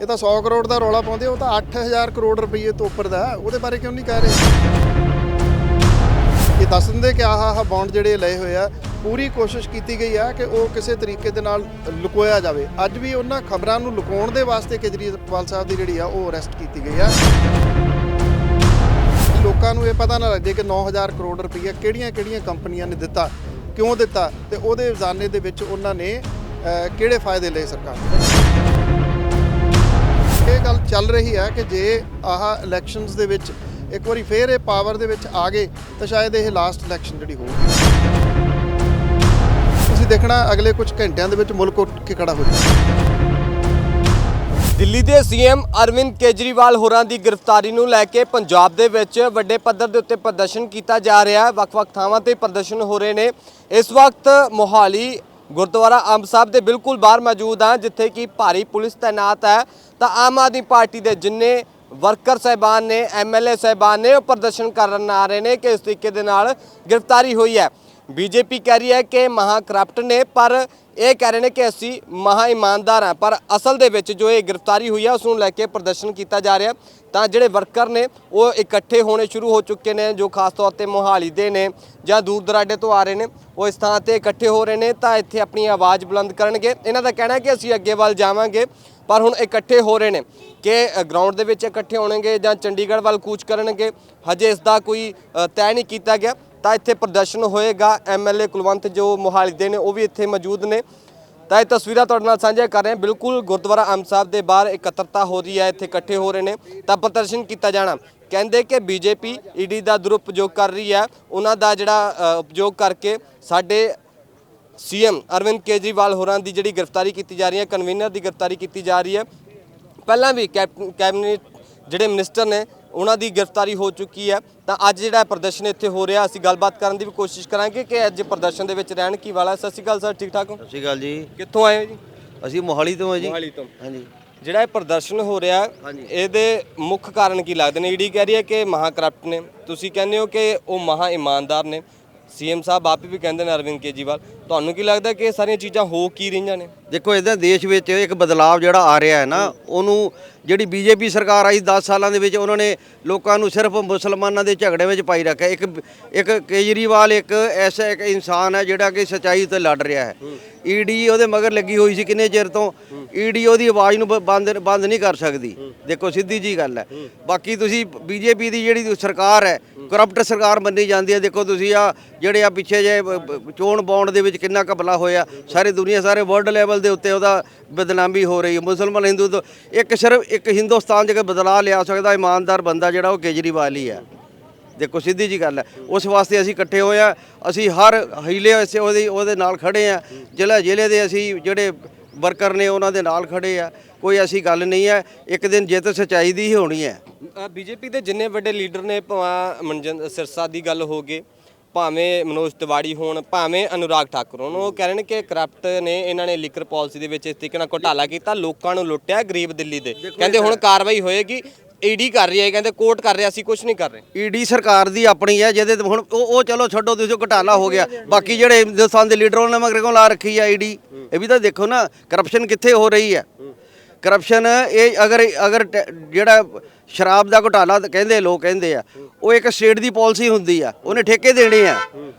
ਇਹ ਤਾਂ 100 ਕਰੋੜ ਦਾ ਰੌਲਾ ਪਾਉਂਦੇ ਉਹ ਤਾਂ 8000 ਕਰੋੜ ਰੁਪਏ ਤੋਂ ਉੱਪਰ ਦਾ ਉਹਦੇ ਬਾਰੇ ਕਿਉਂ ਨਹੀਂ ਕਹਿ ਰਹੇ? ਇਹ ਦੱਸ ਦਿੰਦੇ ਕਿ ਆਹ ਆਹ ਬੌਂਡ ਜਿਹੜੇ ਲਏ ਹੋਏ ਆ, ਪੂਰੀ ਕੋਸ਼ਿਸ਼ ਕੀਤੀ ਗਈ ਆ ਕਿ ਉਹ ਕਿਸੇ ਤਰੀਕੇ ਦੇ ਨਾਲ ਲੁਕੋਇਆ ਜਾਵੇ। ਅੱਜ ਵੀ ਉਹਨਾਂ ਖਬਰਾਂ ਨੂੰ ਲੁਕਾਉਣ ਦੇ ਵਾਸਤੇ ਕੇਜਰੀਵਾਲ ਸਾਹਿਬ ਦੀ ਜਿਹੜੀ ਆ, ਉਹ ਅਰੈਸਟ ਕੀਤੀ ਗਈ ਆ। ਲੋਕਾਂ ਨੂੰ ਇਹ ਪਤਾ ਨਾ ਲੱਗੇ ਕਿ 9000 ਕਰੋੜ ਰੁਪਈਆ ਕਿਹੜੀਆਂ-ਕਿਹੜੀਆਂ ਕੰਪਨੀਆਂ ਨੇ ਦਿੱਤਾ, ਕਿਉਂ ਦਿੱਤਾ, ਤੇ ਉਹਦੇ ਵਜ਼ਾਨੇ ਦੇ ਵਿੱਚ ਉਹਨਾਂ ਨੇ ਕਿਹੜੇ ਫਾਇਦੇ ਲਏ ਸਰਕਾਰ ਇਹ ਗੱਲ ਚੱਲ ਰਹੀ ਹੈ ਕਿ ਜੇ ਆਹ ਇਲੈਕਸ਼ਨਸ ਦੇ ਵਿੱਚ ਇੱਕ ਵਾਰੀ ਫੇਰ ਇਹ ਪਾਵਰ ਦੇ ਵਿੱਚ ਆ ਗਏ, ਤਾਂ ਸ਼ਾਇਦ ਇਹ ਲਾਸਟ ਇਲੈਕਸ਼ਨ ਜਿਹੜੀ ਹੋਊਗੀ। ਤੁਸੀਂ ਦੇਖਣਾ, ਅਗਲੇ ਕੁਝ ਘੰਟਿਆਂ ਦੇ ਵਿੱਚ ਮੁਲਕ ਉੱਠ ਕੇ ਖੜਾ ਹੋ ਜਾਊਗਾ। ਦਿੱਲੀ ਦੇ ਸੀਐਮ ਅਰਵਿੰਦ ਕੇਜਰੀਵਾਲ ਹੋਰਾਂ ਦੀ ਗ੍ਰਿਫਤਾਰੀ ਨੂੰ ਲੈ ਕੇ ਪੰਜਾਬ ਦੇ ਵਿੱਚ ਵੱਡੇ ਪੱਧਰ ਦੇ ਉੱਤੇ ਪ੍ਰਦਰਸ਼ਨ ਕੀਤਾ ਜਾ ਰਿਹਾ ਹੈ। ਵੱਖ-ਵੱਖ ਥਾਵਾਂ ਤੇ ਪ੍ਰਦਰਸ਼ਨ ਹੋ ਰਹੇ ਨੇ। ਇਸ ਵਕਤ ਮੋਹਾਲੀ ਗੁਰਦੁਆਰਾ ਅੰਬ ਸਾਹਿਬ ਦੇ ਬਿਲਕੁਲ ਬਾਹਰ ਮੌਜੂਦ ਹਾਂ, ਜਿੱਥੇ ਕਿ ਭਾਰੀ ਪੁਲਿਸ ਤਾਇਨਾਤ ਹੈ। ਤਾਂ ਆਮ ਆਦਮੀ ਪਾਰਟੀ ਦੇ ਜਿੰਨੇ ਵਰਕਰ ਸਹਿਬਾਨ ਨੇ ਐਮਐਲਏ ਸਹਿਬਾਨ ਨੇ, ਉਹ ਪ੍ਰਦਰਸ਼ਨ ਕਰਨ ਆ ਰਹੇ ਨੇ ਕਿ ਇਸ ਤਰੀਕੇ ਦੇ ਨਾਲ ਗ੍ਰਿਫਤਾਰੀ ਹੋਈ ਹੈ। ਬੀਜੇਪੀ ਕਹਿ ਰਹੀ ਹੈ ਕਿ ਮਹਾ ਕਰਪਟ ਨੇ, ਪਰ ਇਹ ਕਹਿ ਰਹੇ ਨੇ ਕਿ ਅਸੀਂ ਮਹਾ ਇਮਾਨਦਾਰ ਹਾਂ। ਪਰ ਅਸਲ ਦੇ ਵਿੱਚ ਜੋ ਇਹ ਗ੍ਰਿਫਤਾਰੀ ਹੋਈ ਹੈ ਉਸ ਨੂੰ ਲੈ ਕੇ ਪ੍ਰਦਰਸ਼ਨ ਕੀਤਾ ਜਾ ਰਿਹਾ। ਤਾਂ ਜਿਹੜੇ ਵਰਕਰ ਨੇ, ਉਹ ਇਕੱਠੇ ਹੋਣੇ ਸ਼ੁਰੂ ਹੋ ਚੁੱਕੇ ਨੇ, ਜੋ ਖਾਸ ਤੌਰ ਤੇ ਮੋਹਾਲੀ ਦੇ ਨੇ ਜਾਂ ਦੂਰ ਦਰਾਡੇ ਤੋਂ ਆ ਰਹੇ ਨੇ, ਉਹ ਇਸ ਥਾਂ ਤੇ ਇਕੱਠੇ ਹੋ ਰਹੇ ਨੇ। ਤਾਂ ਇੱਥੇ ਆਪਣੀ ਆਵਾਜ਼ ਬੁਲੰਦ ਕਰਨਗੇ। ਇਹਨਾਂ ਦਾ ਕਹਿਣਾ ਹੈ ਕਿ ਅਸੀਂ ਅੱਗੇ ਵੱਲ ਜਾਵਾਂਗੇ, ਪਰ ਹੁਣ ਇਕੱਠੇ ਹੋ ਰਹੇ ਨੇ ਕਿ ਗਰਾਊਂਡ ਦੇ ਵਿੱਚ ਇਕੱਠੇ ਹੋਣਗੇ ਜਾਂ ਚੰਡੀਗੜ੍ਹ ਵੱਲ ਕੂਚ ਕਰਨਗੇ। ਹਜੇ ਇਸ ਦਾ ਕੋਈ ਤੈਅ ਨਹੀਂ ਕੀਤਾ ਗਿਆ। ਤਾਂ ਇੱਥੇ ਪ੍ਰਦਰਸ਼ਨ ਹੋਏਗਾ। ਐਮਐਲਏ ਕੁਲਵੰਤ ਜੋ ਮੋਹਾਲੀ ਦੇ ਨੇ, ਉਹ ਵੀ ਇੱਥੇ ਮੌਜੂਦ ਨੇ। ਤਾਂ ਇਹ ਤਸਵੀਰਾਂ ਤੁਹਾਡੇ ਨਾਲ ਸਾਂਝੀਆਂ ਕਰ ਰਹੇ ਹਾਂ। ਬਿਲਕੁਲ ਗੁਰਦੁਆਰਾ ਅੰਬ ਸਾਹਿਬ ਦੇ ਬਾਹਰ ਇਕੱਤਰਤਾ ਹੋ ਰਹੀ ਹੈ, ਇੱਥੇ ਇਕੱਠੇ ਹੋ ਰਹੇ ਨੇ। ਤਾਂ ਪ੍ਰਦਰਸ਼ਨ ਕੀਤਾ ਜਾਣਾ। ਕਹਿੰਦੇ ਕਿ ਬੀਜੇਪੀ ਈਡੀ ਦਾ ਦੁਰਉਪਯੋਗ ਕਰ ਰਹੀ ਹੈ। ਉਹਨਾਂ ਦਾ ਜਿਹੜਾ ਉਪਯੋਗ ਕਰਕੇ ਸਾਡੇ ਸੀਐਮ ਅਰਵਿੰਦ ਕੇਜਰੀਵਾਲ ਹੋਰਾਂ ਦੀ ਜਿਹੜੀ ਗ੍ਰਿਫਤਾਰੀ ਕੀਤੀ ਜਾ ਰਹੀ ਹੈ, ਕਨਵੀਨਰ ਦੀ ਗ੍ਰਿਫਤਾਰੀ ਕੀਤੀ ਜਾ ਰਹੀ ਹੈ। ਪਹਿਲਾਂ ਵੀ ਕੈਬ- ਕੈਬਨਿਟ ਜਿਹੜੇ ਮਿਨਿਸਟਰ ਨੇ ਉਹਨਾਂ ਦੀ ਗ੍ਰਿਫਤਾਰੀ ਹੋ ਚੁੱਕੀ ਹੈ। ਤਾਂ ਅੱਜ ਜਿਹੜਾ ਪ੍ਰਦਰਸ਼ਨ ਇੱਥੇ ਹੋ ਰਿਹਾ ਅਸੀਂ ਗੱਲਬਾਤ ਕਰਨ ਦੀ ਵੀ ਕੋਸ਼ਿਸ਼ ਕਰਾਂਗੇ ਕਿ ਅੱਜ ਪ੍ਰਦਰਸ਼ਨ ਦੇ ਵਿੱਚ ਰਹਿਣ ਕੀ ਵਾਲਾ ਸਤਿ ਸ਼੍ਰੀ ਅਕਾਲ ਸਰ ਠੀਕ ਠਾਕ ਹੋ? ਸਤਿ ਸ਼੍ਰੀ ਅਕਾਲ ਜੀ। ਕਿੱਥੋਂ ਆਏ ਹੋ ਜੀ? ਅਸੀਂ ਮੋਹਾਲੀ ਤੋਂ ਹਾਂ ਜੀ। ਮੋਹਾਲੀ ਤੋਂ। ਹਾਂਜੀ। ਜਿਹੜਾ ਇਹ ਪ੍ਰਦਰਸ਼ਨ ਹੋ ਰਿਹਾ। ਇਹਦੇ ਮੁੱਖ ਕਾਰਨ ਕੀ ਲੱਗਦੇ ਨੇ? ਈਡੀ ਕਹਿ ਰਹੀ ਹੈ ਕਿ ਮਹਾ ਕਰਪਟ ਨੇ। ਤੁਸੀਂ ਕਹਿੰਦੇ ਹੋ ਕਿ ਉਹ ਮਹਾ ਇਮਾਨਦਾਰ ਨੇ। ਸੀਐਮ ਸਾਹਿਬ ਆਪ ਵੀ ਕਹਿੰਦੇ ਨੇ ਅਰਵਿੰਦ ਕੇਜਰੀਵਾਲ ਤੁਹਾਨੂੰ ਕੀ ਲੱਗਦਾ ਕਿ ਇਹ ਸਾਰੀਆਂ ਚੀਜ਼ਾਂ ਹੋ ਕੀ ਰਹੀਆਂ ਨੇ? ਦੇਖੋ ਇਹਦਾ ਦੇਸ਼ ਵਿੱਚ ਇੱਕ ਬਦਲਾਅ ਜਿਹੜਾ ਆ ਰਿਹਾ ਹੈ ਨਾ ਉਹਨੂੰ ਜਿਹੜੀ ਬੀਜੇਪੀ ਸਰਕਾਰ ਆਈ 10 ਸਾਲਾਂ ਦੇ ਵਿੱਚ ਉਹਨਾਂ ਨੇ ਲੋਕਾਂ ਨੂੰ ਸਿਰਫ ਮੁਸਲਮਾਨਾਂ ਦੇ ਝਗੜੇ ਵਿੱਚ ਪਾਈ ਰੱਖਿਆ। ਇੱਕ ਇੱਕ ਕੇਜਰੀਵਾਲ ਇੱਕ ਐਸਾ ਇੱਕ ਇਨਸਾਨ ਹੈ ਜਿਹੜਾ ਕਿ ਸੱਚਾਈ ਤੇ ਲੜ ਰਿਹਾ ਹੈ। ਈਡੀ ਉਹਦੇ ਮਗਰ ਲੱਗੀ ਹੋਈ ਸੀ ਕਿੰਨੇ ਚਿਰ ਤੋਂ? ਈਡੀ ਉਹਦੀ ਆਵਾਜ਼ ਨੂੰ ਬੰਦ ਬੰਦ ਨਹੀਂ ਕਰ ਸਕਦੀ। ਦੇਖੋ ਸਿੱਧੀ ਜੀ ਗੱਲ ਹੈ। ਬਾਕੀ ਤੁਸੀਂ ਬੀਜੇਪੀ ਦੀ ਜਿਹੜੀ ਸਰਕਾਰ ਹੈ ਕਰਪਟ ਸਰਕਾਰ ਮੰਨੀ ਜਾਂਦੀ ਹੈ। ਦੇਖੋ ਤੁਸੀਂ ਆ ਜਿਹੜੇ ਆ ਪਿੱਛੇ ਜੇ ਚੋਣ ਬੌਂਡ ਦੇ ਵਿੱਚ ਕਿੰਨਾ ਕਬਲਾ ਹੋਇਆ। ਸਾਰੀ ਦੁਨੀਆ, ਸਾਰੇ ਵਰਲਡ ਲੈਵਲ ਦੇ ਉੱਤੇ ਉਹਦਾ ਬਦਨਾਮੀ ਹੋ ਰਹੀ ਹੈ। ਮੁਸਲਮਾਨ ਹਿੰਦੂ ਤੋਂ ਇੱਕ ਸਿਰਫ ਇੱਕ ਹਿੰਦੁਸਤਾਨ ਜਿਹੜਾ ਬਦਲਾ ਲਿਆ ਸਕਦਾ, ਇਮਾਨਦਾਰ ਬੰਦਾ ਜਿਹੜਾ ਉਹ ਕੇਜਰੀਵਾਲ ਹੀ ਹੈ। ਦੇਖੋ ਸਿੱਧੀ ਜੀ ਗੱਲ ਹੈ। ਉਸ ਵਾਸਤੇ ਅਸੀਂ ਇਕੱਠੇ ਹੋਏ ਆ ਅਸੀਂ ਹਰ ਹੀਲੇ ਵਸੇ ਉਹਦੇ ਉਹਦੇ ਨਾਲ ਖੜੇ ਆ ਜ਼ਿਲ੍ਹਾ ਜ਼ਿਲ੍ਹੇ ਦੇ ਅਸੀਂ ਜਿਹੜੇ ਵਰਕਰ ਨੇ ਉਹਨਾਂ ਦੇ ਨਾਲ ਖੜੇ ਆ ਕੋਈ ਐਸੀ ਗੱਲ ਨਹੀਂ ਹੈ। ਇੱਕ ਦਿਨ ਜਿੱਤ ਸੱਚਾਈ ਦੀ ਹੀ ਹੋਣੀ ਹੈ। ਬੀਜੇਪੀ ਦੇ ਜਿੰਨੇ ਵੱਡੇ ਲੀਡਰ ਨੇ ਭਾਵੇਂ ਮਨਜਿੰਦਰ ਸਿਰਸਾ ਦੀ ਗੱਲ ਹੋ ਗਈ ਭਾਵੇਂ ਮਨੋਜ ਤਿਵਾੜੀ ਹੋਣ ਭਾਵੇਂ ਅਨੁਰਾਗ ਠਾਕੁਰ ਹੋਣ ਉਹ ਕਹਿ ਰਹੇ ਨੇ ਕਿ ਕਰਪਟ ਨੇ ਇਹਨਾਂ ਨੇ ਲਿਕਰ ਪਾਲਿਸੀ ਦੇ ਵਿੱਚ ਇਸ ਤਰੀਕੇ ਨਾਲ ਘੁਟਾਲਾ ਕੀਤਾ ਲੋਕਾਂ ਨੂੰ ਲੁੱਟਿਆ ਗਰੀਬ ਦਿੱਲੀ ਦੇ। ਕਹਿੰਦੇ ਹੁਣ ਕਾਰਵਾਈ ਹੋਏਗੀ ਈਡੀ ਕਰ ਰਹੀ ਹੈ ਕਹਿੰਦੇ ਕੋਰਟ ਕਰ ਰਿਹਾ ਅਸੀਂ ਕੁਝ ਨਹੀਂ ਕਰ ਰਹੇ। ਈਡੀ ਸਰਕਾਰ ਦੀ ਆਪਣੀ ਹੈ ਜਿਹਦੇ ਹੁਣ ਉਹ ਉਹ ਚਲੋ ਛੱਡੋ ਤੁਸੀਂ ਘਟਾਲਾ ਹੋ ਗਿਆ। ਬਾਕੀ ਜਿਹੜੇ ਹਿੰਦੁਸਤਾਨ ਦੇ ਲੀਡਰ ਉਹਨਾਂ ਨੇ ਮਗਰ ਕਿਉਂ ਲਾ ਰੱਖੀ ਹੈ ਈਡੀ। ਇਹ ਵੀ ਤਾਂ ਦੇਖੋ ਨਾ ਕਰਪਸ਼ਨ ਕਿੱਥੇ ਹੋ ਰਹੀ ਹੈ? ਕਰਪਸ਼ਨ ਇਹ ਅਗਰ ਅਗਰ ਟ- ਜਿਹੜਾ ਸ਼ਰਾਬ ਦਾ ਘੁਟਾਲਾ ਤਾਂ ਕਹਿੰਦੇ, ਲੋਕ ਕਹਿੰਦੇ ਆ, ਉਹ ਇੱਕ ਸਟੇਟ ਦੀ ਪਾਲਿਸੀ ਹੁੰਦੀ ਆ, ਉਹਨੇ ਠੇਕੇ ਦੇਣੇ ਆ।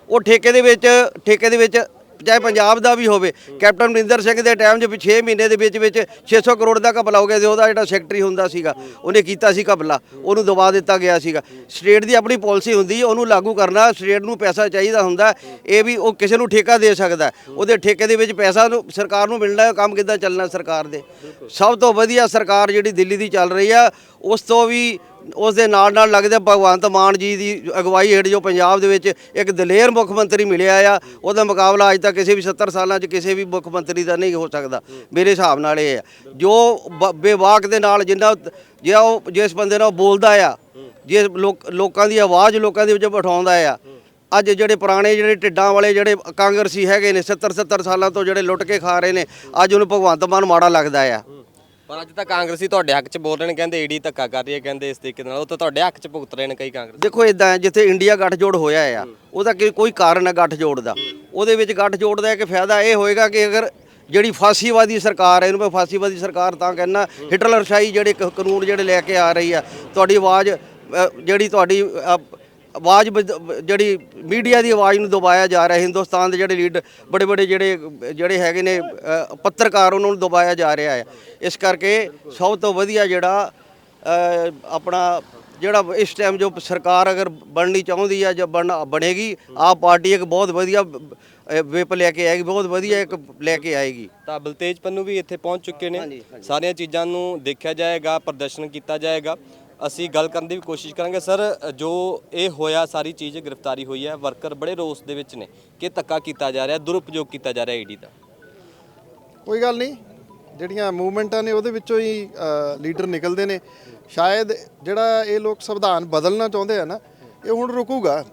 ਉਹ ਠੇਕੇ ਦੇ ਵਿੱਚ, ਠੇਕੇ ਦੇ ਵਿੱਚ ਚਾਹੇ ਪੰਜਾਬ ਦਾ ਵੀ ਹੋਵੇ, ਕੈਪਟਨ ਅਮਰਿੰਦਰ ਸਿੰਘ ਦੇ ਟਾਈਮ 'ਚ 6 ਮਹੀਨੇ ਦੇ ਵਿੱਚ ਵਿੱਚ 600 ਕਰੋੜ ਦਾ ਘਪਲਾ ਹੋ ਗਿਆ ਸੀ, ਉਹਦਾ ਜਿਹੜਾ ਸੈਕਟਰੀ ਹੁੰਦਾ ਸੀਗਾ, ਉਹਨੇ ਕੀਤਾ ਸੀ ਘਪਲਾ, ਉਹਨੂੰ ਦਬਾ ਦਿੱਤਾ ਗਿਆ ਸੀਗਾ। ਸਟੇਟ ਦੀ ਆਪਣੀ ਪਾਲਿਸੀ ਹੁੰਦੀ ਉਹਨੂੰ ਲਾਗੂ ਕਰਨਾ ਸਟੇਟ ਨੂੰ ਪੈਸਾ ਚਾਹੀਦਾ ਹੁੰਦਾ ਇਹ ਵੀ ਉਹ ਕਿਸੇ ਨੂੰ ਠੇਕਾ ਦੇ ਸਕਦਾ ਉਹਦੇ ਠੇਕੇ ਦੇ ਵਿੱਚ ਪੈਸਾ ਨੂੰ, ਸਰਕਾਰ ਨੂੰ ਮਿਲਣਾ, ਕੰਮ ਕਿੱਦਾਂ ਚੱਲਣਾ ਸਰਕਾਰ ਦੇ। ਸਭ ਤੋਂ ਵਧੀਆ ਸਰਕਾਰ ਜਿਹੜੀ ਦਿੱਲੀ ਦੀ ਚੱਲ ਰਹੀ ਆ ਉਸ ਤੋਂ ਵੀ ਉਸ ਦੇ ਨਾਲ ਨਾਲ ਲੱਗਦਾ ਭਗਵੰਤ ਮਾਨ ਜੀ ਦੀ ਅਗਵਾਈ ਹੇਠ ਜੋ ਪੰਜਾਬ ਦੇ ਵਿੱਚ ਇੱਕ ਦਲੇਰ ਮੁੱਖ ਮੰਤਰੀ ਮਿਲਿਆ ਆ, ਉਹਦਾ ਮੁਕਾਬਲਾ ਅੱਜ ਤੱਕ ਕਿਸੇ ਵੀ 70 ਸਾਲਾਂ 'ਚ ਕਿਸੇ ਵੀ ਮੁੱਖ ਮੰਤਰੀ ਦਾ ਨਹੀਂ ਹੋ ਸਕਦਾ। ਮੇਰੇ ਹਿਸਾਬ ਨਾਲ ਇਹ ਆ। ਜੋ ਬ- ਬੇਵਾਕ ਦੇ ਨਾਲ ਜਿੰਨਾ ਜੇ ਉਹ, ਜਿਸ ਬੰਦੇ ਨਾਲ ਉਹ ਬੋਲਦਾ ਆ, ਜੇ ਲੋਕਾਂ ਦੀ ਆਵਾਜ਼ ਲੋਕਾਂ ਦੇ ਵਿੱਚ ਬਿਠਾਉਂਦਾ ਆ, ਅੱਜ ਜਿਹੜੇ ਪੁਰਾਣੇ ਜਿਹੜੇ ਢਿੱਡਾਂ ਵਾਲੇ ਜਿਹੜੇ ਕਾਂਗਰਸੀ ਹੈਗੇ ਨੇ 70 70 ਸਾਲਾਂ ਤੋਂ ਜਿਹੜੇ ਲੁੱਟ ਕੇ ਖਾ ਰਹੇ ਨੇ, ਅੱਜ ਉਹਨੂੰ ਭਗਵੰਤ ਮਾਨ ਮਾੜਾ ਲੱਗਦਾ ਆ। ਪਰ ਅੱਜ ਤਾਂ ਕਾਂਗਰਸੀ ਤੁਹਾਡੇ ਹੱਕ 'ਚ ਬੋਲ ਰਹੇ ਨੇ ਕਹਿੰਦੇ ਈਡੀ ਧੱਕਾ ਕਰ ਰਹੀ ਹੈ ਕਹਿੰਦੇ ਇਸ ਤਰੀਕੇ ਨਾਲ। ਉਹ ਤਾਂ ਤੁਹਾਡੇ ਹੱਕ 'ਚ ਭੁਗਤ ਰਹੇ ਨੇ ਕਈ ਕਾਂਗਰਸ। ਦੇਖੋ ਇਦਾਂ ਜਿੱਥੇ ਇੰਡੀਆ ਗੱਠਜੋੜ ਹੋਇਆ ਆ ਉਹਦਾ ਕਿ ਕੋਈ ਕਾਰਨ ਹੈ ਗੱਠਜੋੜ ਦਾ? ਉਹਦੇ ਵਿੱਚ ਗੱਠਜੋੜ ਦਾ ਇੱਕ ਫਾਇਦਾ ਇਹ ਹੋਏਗਾ ਕਿ ਅਗਰ ਜਿਹੜੀ ਫਾਸੀਵਾਦੀ ਸਰਕਾਰ ਹੈ ਇਹਨੂੰ ਮੈਂ ਫਾਸੀਵਾਦੀ ਸਰਕਾਰ ਤਾਂ ਕਹਿੰਦਾ ਹਿਟਲਰਸ਼ਾਹੀ ਜਿਹੜੇ ਕ- ਕਾਨੂੰਨ ਜਿਹੜੇ ਲੈ ਕੇ ਆ ਰਹੀ ਆ ਤੁਹਾਡੀ ਆਵਾਜ਼ ਅ, ਜਿਹੜੀ ਤੁਹਾਡੀ ਅ, ਆਵਾਜ਼ ਜਿਹੜੀ ਮੀਡੀਆ ਦੀ ਆਵਾਜ਼ ਨੂੰ ਦਬਾਇਆ ਜਾ ਰਿਹਾ ਹਿੰਦੁਸਤਾਨ ਦੇ ਜਿਹੜੇ ਲੀਡਰ ਬੜੇ ਬੜੇ ਜਿਹੜੇ ਜਿਹੜੇ ਹੈਗੇ ਨੇ ਪੱਤਰਕਾਰ ਉਹਨਾਂ ਨੂੰ ਦਬਾਇਆ ਜਾ ਰਿਹਾ ਹੈ। ਇਸ ਕਰਕੇ ਸਭ ਤੋਂ ਵਧੀਆ ਜਿਹੜਾ ਆਪਣਾ ਜਿਹੜਾ ਇਸ ਟਾਈਮ ਜੋ ਸਰਕਾਰ ਅਗਰ ਬਣਨੀ ਚਾਹੁੰਦੀ ਹੈ ਜਾਂ ਬਣ ਬਣੇਗੀ ਆਪ ਪਾਰਟੀ ਇੱਕ ਬਹੁਤ ਵਧੀਆ ਵਿਪ ਲੈ ਕੇ ਆਏਗੀ ਬਹੁਤ ਵਧੀਆ ਇੱਕ ਲੈ ਕੇ ਆਏਗੀ। ਤਾਂ ਬਲਤੇਜ ਪੰਨੂ ਵੀ ਇੱਥੇ ਪਹੁੰਚ ਚੁੱਕੇ ਨੇ। ਸਾਰੀਆਂ ਚੀਜ਼ਾਂ ਨੂੰ ਦੇਖਿਆ ਜਾਏਗਾ ਪ੍ਰਦਰਸ਼ਨ ਕੀਤਾ ਜਾਏਗਾ। ਅਸੀਂ ਗੱਲ ਕਰਨ ਦੀ ਵੀ ਕੋਸ਼ਿਸ਼ ਕਰਾਂਗੇ। ਸਰ, ਜੋ ਇਹ ਹੋਇਆ, ਸਾਰੀ ਚੀਜ਼ ਗ੍ਰਿਫਤਾਰੀ ਹੋਈ ਹੈ। ਵਰਕਰ ਬੜੇ ਰੋਸ ਦੇ ਵਿੱਚ ਨੇ ਕਿ ਧੱਕਾ ਕੀਤਾ ਜਾ ਰਿਹਾ, ਦੁਰਉਪਯੋਗ ਕੀਤਾ ਜਾ ਰਿਹਾ ਈਡੀ ਦਾ। ਕੋਈ ਗੱਲ ਨਹੀਂ। ਜਿਹੜੀਆਂ ਮੂਵਮੈਂਟਾਂ ਨੇ, ਉਹਦੇ ਵਿੱਚੋਂ ਹੀ ਲੀਡਰ ਨਿਕਲਦੇ ਨੇ। ਸ਼ਾਇਦ ਜਿਹੜਾ ਇਹ ਲੋਕ ਸੰਵਿਧਾਨ ਬਦਲਣਾ ਚਾਹੁੰਦੇ ਆ ਨਾ, ਇਹ ਹੁਣ ਰੁਕੂਗਾ।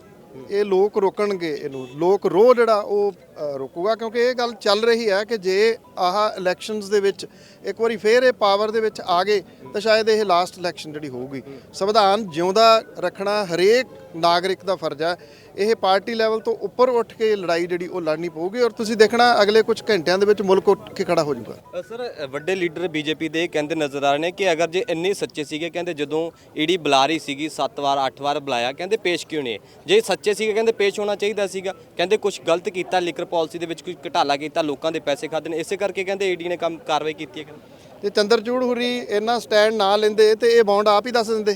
ਇਹ ਲੋਕ ਰੋਕਣਗੇ ਇਹਨੂੰ। ਲੋਕ ਰੋਹ ਜਿਹੜਾ, ਉਹ ਰੋਕੂਗਾ ਕਿਉਂਕਿ ਇਹ ਗੱਲ ਚੱਲ ਰਹੀ ਹੈ ਕਿ ਜੇ ਆਹ ਇਲੈਕਸ਼ਨਸ ਦੇ ਵਿੱਚ ਇੱਕ ਵਾਰੀ ਫੇਰ ਇਹ ਪਾਵਰ ਦੇ ਵਿੱਚ ਆ ਗਏ, ਤਾਂ ਸ਼ਾਇਦ ਇਹ ਲਾਸਟ ਇਲੈਕਸ਼ਨ ਜਿਹੜੀ ਹੋਊਗੀ। ਸੰਵਿਧਾਨ ਜਿਉਂਦਾ ਰੱਖਣਾ ਹਰੇਕ ਨਾਗਰਿਕ ਦਾ ਫਰਜ਼ ਹੈ। ਇਹ ਪਾਰਟੀ ਲੈਵਲ ਤੋਂ ਉੱਪਰ ਉੱਠ ਕੇ ਲੜਾਈ ਜਿਹੜੀ ਉਹ ਲੜਨੀ ਪਊਗੀ ਔਰ ਤੁਸੀਂ ਦੇਖਣਾ ਅਗਲੇ ਕੁਝ ਘੰਟਿਆਂ ਦੇ ਵਿੱਚ ਮੁਲਕ ਉੱਠ ਕੇ ਖੜਾ ਹੋ ਜਾਊਗਾ। ਸਰ ਵੱਡੇ ਲੀਡਰ ਬੀਜੇਪੀ ਦੇ ਕਹਿੰਦੇ ਨਜ਼ਰ ਆ ਰਹੇ ਨੇ ਕਿ ਅਗਰ ਜੇ ਇੰਨੇ ਸੱਚੇ ਸੀਗੇ, ਕਹਿੰਦੇ ਜਦੋਂ ਈਡੀ ਬੁਲਾ ਰਹੀ ਸੀਗੀ 7 ਵਾਰ 8 ਵਾਰ ਬੁਲਾਇਆ, ਕਹਿੰਦੇ ਪੇਸ਼ ਕਿਉਂ ਨਹੀਂ ਹੋਏ? ਜੇ ਸੱਚੇ ਸੀਗੇ, ਕਹਿੰਦੇ ਪੇਸ਼ ਹੋਣਾ ਚਾਹੀਦਾ ਸੀਗਾ, ਕਹਿੰਦੇ ਕੁਝ ਗਲਤ ਕੀਤਾ ਲਿਕਰ ਪਾਲਿਸੀ ਦੇ ਵਿੱਚ ਕੋਈ ਘਟਾਲਾ ਕੀਤਾ ਲੋਕਾਂ ਦੇ ਪੈਸੇ ਖਾਦੇ ਨੇ ਇਸੇ ਕਰਕੇ ਕਹਿੰਦੇ ਈਡੀ ਨੇ ਕੰਮ ਕਾਰਵਾਈ ਕੀਤੀ ਹੈ ਕਹਿੰਦੇ ਤੇ ਚੰਦਰਚੂੜ ਹੁਰੀ ਇਹਨਾਂ ਸਟੈਂਡ ਨਾ ਲੈਂਦੇ ਤੇ ਇਹ ਬੌਂਡ ਆਪ ਹੀ ਦੱਸ ਦਿੰਦੇ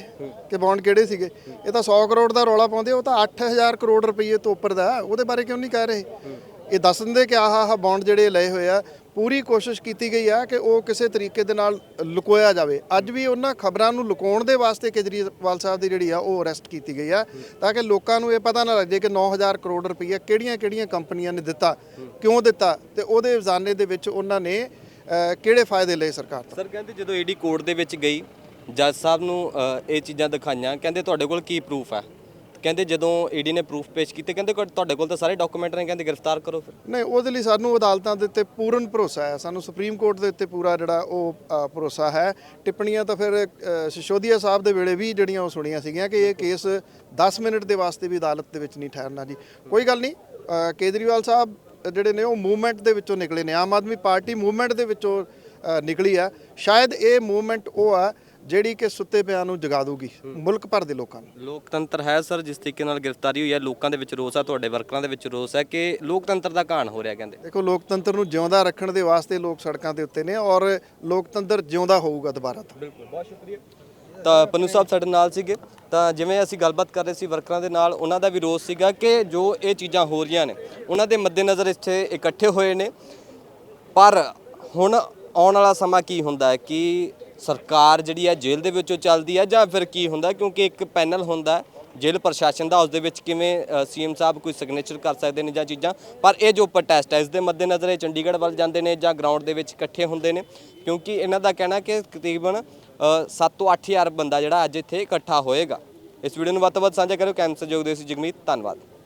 ਕਿ ਬੌਂਡ ਕਿਹੜੇ ਸੀਗੇ। ਇਹ ਤਾਂ 100 ਕਰੋੜ ਦਾ ਰੌਲਾ ਪਾਉਂਦੇ ਉਹ ਤਾਂ 8000 ਕਰੋੜ ਰੁਪਏ ਤੋਂ ਉੱਪਰ ਦਾ। ਉਹਦੇ ਬਾਰੇ ਕਿਉਂ ਨਹੀਂ ਕਹਿ ਰਹੇ? ਇਹ ਦੱਸ ਦਿੰਦੇ ਕਿ ਆਹ ਆਹ ਬੌਂਡ ਜਿਹੜੇ ਲਏ ਹੋਏ ਆ, ਪੂਰੀ ਕੋਸ਼ਿਸ਼ ਕੀਤੀ ਗਈ ਆ ਕਿ ਉਹ ਕਿਸੇ ਤਰੀਕੇ ਦੇ ਨਾਲ ਲੁਕੋਇਆ ਜਾਵੇ। ਅੱਜ ਵੀ ਉਹਨਾਂ ਖਬਰਾਂ ਨੂੰ ਲੁਕਾਉਣ ਦੇ ਵਾਸਤੇ ਕੇਜਰੀਵਾਲ ਸਾਹਿਬ ਦੀ ਜਿਹੜੀ ਆ, ਉਹ ਅਰੈਸਟ ਕੀਤੀ ਗਈ ਆ, ਤਾਂ ਕਿ ਲੋਕਾਂ ਨੂੰ ਇਹ ਪਤਾ ਨਾ ਲੱਗ ਲੱਗੇ ਕਿ 9000 ਕਰੋੜ ਰੁਪਈਆ ਕਿਹੜੀਆਂ-ਕਿਹੜੀਆਂ ਕੰਪਨੀਆਂ ਨੇ ਦਿੱਤਾ, ਕਿਉਂ ਦਿੱਤਾ ਤੇ ਉਹਦੇ ਖਜ਼ਾਨੇ ਦੇ ਵਿੱਚ ਉਹਨਾਂ ਨੇ ਕਿਹੜੇ ਫਾਇਦੇ ਲਏ ਸਰਕਾਰ ਤੋਂ? ਸਰ, ਕਹਿੰਦੇ ਜਦੋਂ ਈਡੀ ਕੋਰਟ ਦੇ ਵਿੱਚ ਗਈ, ਜੱਜ ਸਾਹਿਬ ਨੂੰ ਇਹ ਚੀਜ਼ਾਂ ਦਿਖਾਈਆਂ, ਕਹਿੰਦੇ ਤੁਹਾਡੇ ਕੋਲ ਕੀ ਪ੍ਰੂਫ ਹੈ ਕਹਿੰਦੇ ਜਦੋਂ ਈਡੀ ਨੇ ਪ੍ਰੂਫ ਪੇਸ਼ ਕੀਤੇ ਕਹਿੰਦੇ ਤੁਹਾਡੇ ਕੋਲ ਤਾਂ ਸਾਰੇ ਡਾਕੂਮੈਂਟ ਨੇ ਕਹਿੰਦੇ ਗ੍ਰਿਫਤਾਰ ਕਰੋ ਫਿਰ। ਨਹੀਂ ਉਹਦੇ ਲਈ ਸਾਨੂੰ ਅਦਾਲਤਾਂ ਦੇ ਉੱਤੇ ਪੂਰਨ ਭਰੋਸਾ ਹੈ। ਸਾਨੂੰ ਸੁਪਰੀਮ ਕੋਰਟ ਦੇ ਉੱਤੇ ਪੂਰਾ ਜਿਹੜਾ ਉਹ ਭਰੋਸਾ ਹੈ। ਟਿੱਪਣੀਆਂ ਤਾਂ ਫਿਰ ਅ, ਸਿਸੋਦੀਆ ਸਾਹਿਬ ਦੇ ਵੇਲੇ ਵੀ ਜਿਹੜੀਆਂ ਉਹ ਸੁਣੀਆਂ ਸੀਗੀਆਂ ਕਿ ਇਹ ਕੇਸ 10 ਮਿੰਟ ਦੇ ਵਾਸਤੇ ਵੀ ਅਦਾਲਤ ਦੇ ਵਿੱਚ ਨਹੀਂ ਠਹਿਰਨਾ ਜੀ। ਕੋਈ ਗੱਲ ਨਹੀਂ ਕੇਜਰੀਵਾਲ ਸਾਹਿਬ ਜਿਹੜੇ ਨੇ ਉਹ ਮੂਵਮੈਂਟ ਦੇ ਵਿੱਚੋਂ ਨਿਕਲੇ ਨੇ। ਆਮ ਆਦਮੀ ਪਾਰਟੀ ਮੂਵਮੈਂਟ ਦੇ ਵਿੱਚੋਂ ਨਿਕਲੀ ਆ ਸ਼ਾਇਦ ਇਹ ਮੂਵਮੈਂਟ ਉਹ ਆ ਜਿਹੜੀ ਕਿ ਸੁੱਤੇ ਪਿਆਂ ਨੂੰ ਜਗਾ ਦੂਗੀ ਮੁਲਕ ਭਰ ਦੇ ਲੋਕਾਂ ਨੂੰ। ਲੋਕਤੰਤਰ ਹੈ ਸਰ ਜਿਸ ਤਰੀਕੇ ਨਾਲ ਗ੍ਰਿਫਤਾਰੀ ਹੋਈ ਹੈ ਲੋਕਾਂ ਦੇ ਵਿੱਚ ਰੋਸ ਹੈ ਤੁਹਾਡੇ ਵਰਕਰਾਂ ਦੇ ਵਿੱਚ ਰੋਸ ਹੈ ਕਿ ਲੋਕਤੰਤਰ ਦਾ ਘਾਣ ਹੋ ਰਿਹਾ ਕਹਿੰਦੇ। ਦੇਖੋ ਲੋਕਤੰਤਰ ਨੂੰ ਜਿਉਂਦਾ ਰੱਖਣ ਦੇ ਵਾਸਤੇ ਲੋਕ ਸੜਕਾਂ ਦੇ ਉੱਤੇ ਨੇ ਔਰ ਲੋਕਤੰਤਰ ਜਿਉਂਦਾ ਹੋਊਗਾ ਦੁਬਾਰਾ ਤੋਂ। ਬਿਲਕੁਲ ਬਹੁਤ ਸ਼ੁਕਰੀਆ। ਤਾਂ ਪਨੂ ਸਾਹਿਬ ਸਾਡੇ ਨਾਲ ਸੀਗੇ। ਤਾਂ ਜਿਵੇਂ ਅਸੀਂ ਗੱਲਬਾਤ ਕਰ ਰਹੇ ਸੀ ਵਰਕਰਾਂ ਦੇ ਨਾਲ ਉਹਨਾਂ ਦਾ ਵੀ ਰੋਸ ਸੀਗਾ ਕਿ ਜੋ ਇਹ ਚੀਜ਼ਾਂ ਹੋ ਰਹੀਆਂ ਨੇ ਉਹਨਾਂ ਦੇ ਮੱਦੇਨਜ਼ਰ ਇੱਥੇ ਇਕੱਠੇ ਹੋਏ ਨੇ। ਪਰ ਹੁਣ ਆਉਣ ਵਾਲਾ ਸਮਾਂ ਕੀ ਹੁੰਦਾ ਹੈ ਕਿ ਸਰਕਾਰ ਜਿਹੜੀ ਹੈ ਜੇਲ੍ਹ ਦੇ ਵਿੱਚੋਂ ਚੱਲਦੀ ਹੈ ਜਾਂ ਫਿਰ ਕੀ ਹੁੰਦਾ? ਕਿਉਂਕਿ ਇੱਕ ਪੈਨਲ ਹੁੰਦਾ ਜੇਲ੍ਹ ਪ੍ਰਸ਼ਾਸਨ ਦਾ ਉਸ ਦੇ ਵਿੱਚ ਕਿਵੇਂ ਸੀਐਮ ਸਾਹਿਬ ਕੋਈ ਸਿਗਨੇਚਰ ਕਰ ਸਕਦੇ ਨੇ ਜਾਂ ਚੀਜ਼ਾਂ? ਪਰ ਇਹ ਜੋ ਪ੍ਰੋਟੈਸਟ ਹੈ, ਇਸ ਦੇ ਮੱਦੇਨਜ਼ਰ ਇਹ ਚੰਡੀਗੜ੍ਹ ਵੱਲ ਜਾਂਦੇ ਨੇ ਜਾਂ ਗਰਾਊਂਡ ਦੇ ਵਿੱਚ ਇਕੱਠੇ ਹੁੰਦੇ ਨੇ। ਕਿਉਂਕਿ ਇਹਨਾਂ ਦਾ ਕਹਿਣਾ ਕਿ ਤਕਰੀਬਨ 7 ਤੋਂ 8000 ਬੰਦਾ ਜਿਹੜਾ ਅੱਜ ਇੱਥੇ ਇਕੱਠਾ ਹੋਏਗਾ। ਇਸ ਵੀਡੀਓ ਨੂੰ ਵੱਧ ਤੋਂ ਵੱਧ ਸਾਂਝਾ ਕਰਿਓ। ਕੈਂਪ ਸਹਿਯੋਗ ਦੇ ਸੀ ਜਗਮੀਤ। ਧੰਨਵਾਦ।